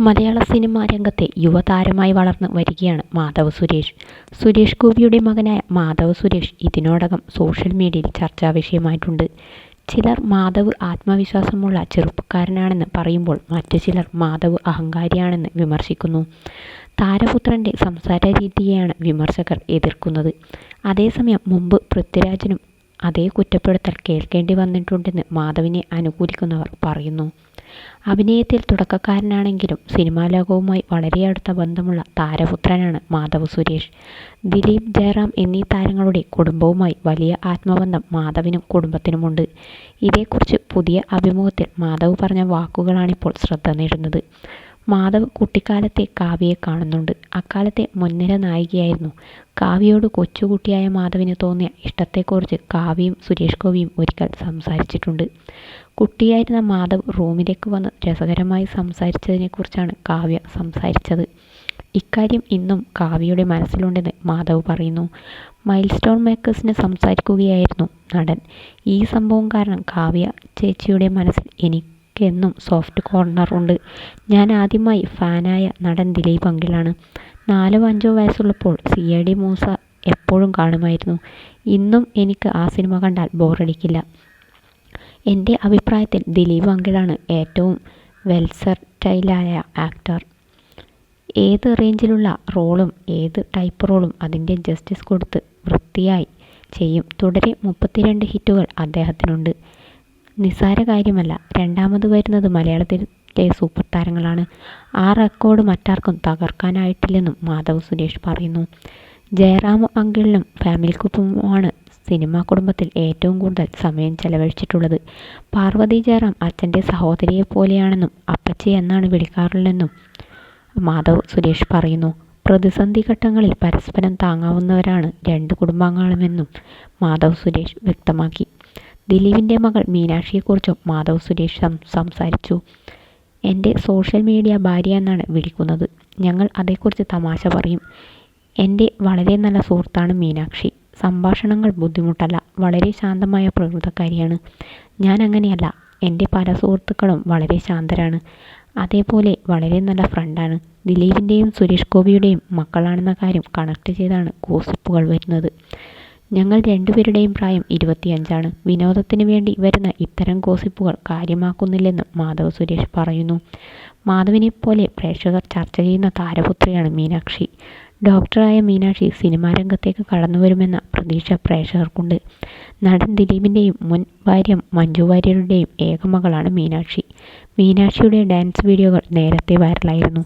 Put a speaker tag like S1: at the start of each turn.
S1: മലയാള cinema രംഗത്തെ യുവതാരമായി വളർന്നു വരികയാണ് മാധവ് സുരേഷ്. സുരേഷ് ഗോപിയുടെ മകനായ മാധവ് സുരേഷ് ഇതിനോടകം സോഷ്യൽ മീഡിയയിൽ ചർച്ചാ വിഷയമായിട്ടുണ്ട് ചിലർ മാധവ് ആത്മവിശ്വാസമുള്ള ചെറുപ്പക്കാരനാണെന്ന് പറയുമ്പോൾ മറ്റു ചിലർ മാധവ് അഹങ്കാരിയാണെന്ന് വിമർശിക്കുന്നു. താരപുത്രന്റെ സംസാര രീതിയെയാണ് വിമർശകർ എതിർക്കുന്നത്. അതേസമയം മുമ്പ് പൃഥ്വിരാജിനും അതേ കുറ്റപ്പെടുത്തൽ കേൾക്കേണ്ടി വന്നിട്ടുണ്ടെന്ന് മാധവിനെ അനുകൂലിക്കുന്നവർ പറയുന്നു. അഭിനയത്തിൽ തുടക്കക്കാരനാണെങ്കിലും സിനിമാ ലോകവുമായി വളരെ അടുത്ത ബന്ധമുള്ള താരപുത്രനാണ് മാധവ് സുരേഷ്. ദിലീപ്, ജയറാം എന്നീ താരങ്ങളുടെ കുടുംബവുമായി വലിയ ആത്മബന്ധം മാധവിനും കുടുംബത്തിനുമുണ്ട്. ഇതേക്കുറിച്ച് പുതിയ അഭിമുഖത്തിൽ മാധവ് പറഞ്ഞ വാക്കുകളാണിപ്പോൾ ശ്രദ്ധ നേടുന്നത്. മാധവ് കുട്ടിക്കാലത്തെ കാവ്യയെ കാണുന്നുണ്ട്. അക്കാലത്തെ മുൻനിര നായികയായിരുന്നു കാവ്യയോട്. കൊച്ചുകുട്ടിയായ മാധവിന് തോന്നിയ ഇഷ്ടത്തെക്കുറിച്ച് കാവ്യയും സുരേഷ് ഗോപിയും ഒരിക്കൽ സംസാരിച്ചിട്ടുണ്ട്. കുട്ടിയായിരുന്ന മാധവ് റൂമിലേക്ക് വന്ന് രസകരമായി സംസാരിച്ചതിനെക്കുറിച്ചാണ് കാവ്യ സംസാരിച്ചത്. ഇക്കാര്യം ഇന്നും കാവ്യയുടെ മനസ്സിലുണ്ടെന്ന് മാധവ് പറയുന്നു. മൈൽസ്റ്റോൺ മേക്കേഴ്സിന് സംസാരിക്കുകയായിരുന്നു നടൻ. ഈ സംഭവം കാരണം കാവ്യ ചേച്ചിയുടെ മനസ്സിൽ എനിക്കെന്നും സോഫ്റ്റ് കോർണർ ഉണ്ട്. ഞാൻ ആദ്യമായി ഫാനായ നടൻ ദിലീപ് അങ്കിളാണ്. നാലോ അഞ്ചോ വയസ്സുള്ളപ്പോൾ സി ഐ ഡി മൂസ എപ്പോഴും കാണുമായിരുന്നു. ഇന്നും എനിക്ക് ആ സിനിമ കണ്ടാൽ ബോറടിക്കില്ല. എന്റെ അഭിപ്രായത്തിൽ ദിലീപ് അങ്കിളാണ് ഏറ്റവും വെൽസറ്റൈലായ ആക്ടർ. ഏത് റേഞ്ചിലുള്ള റോളും ഏത് ടൈപ്പ് റോളും അതിന്റെ ജസ്റ്റിസ് കൊടുത്ത് വൃത്തിയായി ചെയ്യും. തുടരെ മുപ്പത്തിരണ്ട് ഹിറ്റുകൾ അദ്ദേഹത്തിനുണ്ട്. നിസ്സാര കാര്യമല്ല. രണ്ടാമത് വരുന്നത് മലയാളത്തിലെ സൂപ്പർ താരങ്ങളാണ്. ആ റെക്കോർഡ് മറ്റാർക്കും തകർക്കാനായിട്ടില്ലെന്നും മാധവ് സുരേഷ് പറയുന്നു. ജയറാം അങ്കിളിനും ഫാമിലിക്കൊപ്പവുമാണ് സിനിമാ കുടുംബത്തിൽ ഏറ്റവും കൂടുതൽ സമയം ചെലവഴിച്ചിട്ടുള്ളത്. പാർവതി ജയറാം അച്ഛന്റെ സഹോദരിയെ പോലെയാണെന്നും അപ്പച്ചി എന്നാണ് വിളിക്കാറുള്ളതെന്നും മാധവ് സുരേഷ് പറയുന്നു. പ്രതിസന്ധി ഘട്ടങ്ങളിൽ പരസ്പരം താങ്ങാവുന്നവരാണ് രണ്ട് കുടുംബാംഗങ്ങളുമെന്നും മാധവ് സുരേഷ് വ്യക്തമാക്കി. ദിലീപിന്റെ മകൾ മീനാക്ഷിയെക്കുറിച്ചും മാധവ് സുരേഷ് സംസാരിച്ചു. എന്റെ സോഷ്യൽ മീഡിയ ഭാര്യ എന്നാണ് വിളിക്കുന്നത്. ഞങ്ങൾ അതേക്കുറിച്ച് തമാശ പറയും. എന്റെ വളരെ നല്ല സുഹൃത്താണ് മീനാക്ഷി. സംഭാഷണങ്ങൾ ബുദ്ധിമുട്ടല്ല. വളരെ ശാന്തമായ പ്രകൃതക്കാരിയാണ്. ഞാൻ അങ്ങനെയല്ല. എന്റെ പല സുഹൃത്തുക്കളും വളരെ ശാന്തരാണ്. അതേപോലെ വളരെ നല്ല ഫ്രണ്ടാണ്. ദിലീപിന്റെയും സുരേഷ് ഗോപിയുടെയും മക്കളാണെന്ന കാര്യം കണക്ട് ചെയ്താണ് ഗോസിപ്പുകൾ വരുന്നത്. ഞങ്ങൾ രണ്ടുപേരുടെയും പ്രായം ഇരുപത്തിയഞ്ചാണ്. വിനോദത്തിന് വേണ്ടി വരുന്ന ഇത്തരം ഗോസിപ്പുകൾ കാര്യമാക്കുന്നില്ലെന്ന് മാധവ് സുരേഷ് പറയുന്നു. മാധവിനെ പോലെ പ്രേക്ഷകർ ചർച്ച ചെയ്യുന്ന താരപുത്രിയാണ് മീനാക്ഷി. ഡോക്ടറായ മീനാക്ഷി സിനിമാ രംഗത്തേക്ക് കടന്നുവരുമെന്ന പ്രതീക്ഷ പ്രേക്ഷകർക്കുണ്ട്. നടൻ ദിലീപിന്റെയും മുൻ ഭാര്യ മഞ്ജു വാര്യരുടെയും ഏകമകളാണ് മീനാക്ഷി. മീനാക്ഷിയുടെ ഡാൻസ് വീഡിയോകൾ നേരത്തെ വൈറലായിരുന്നു.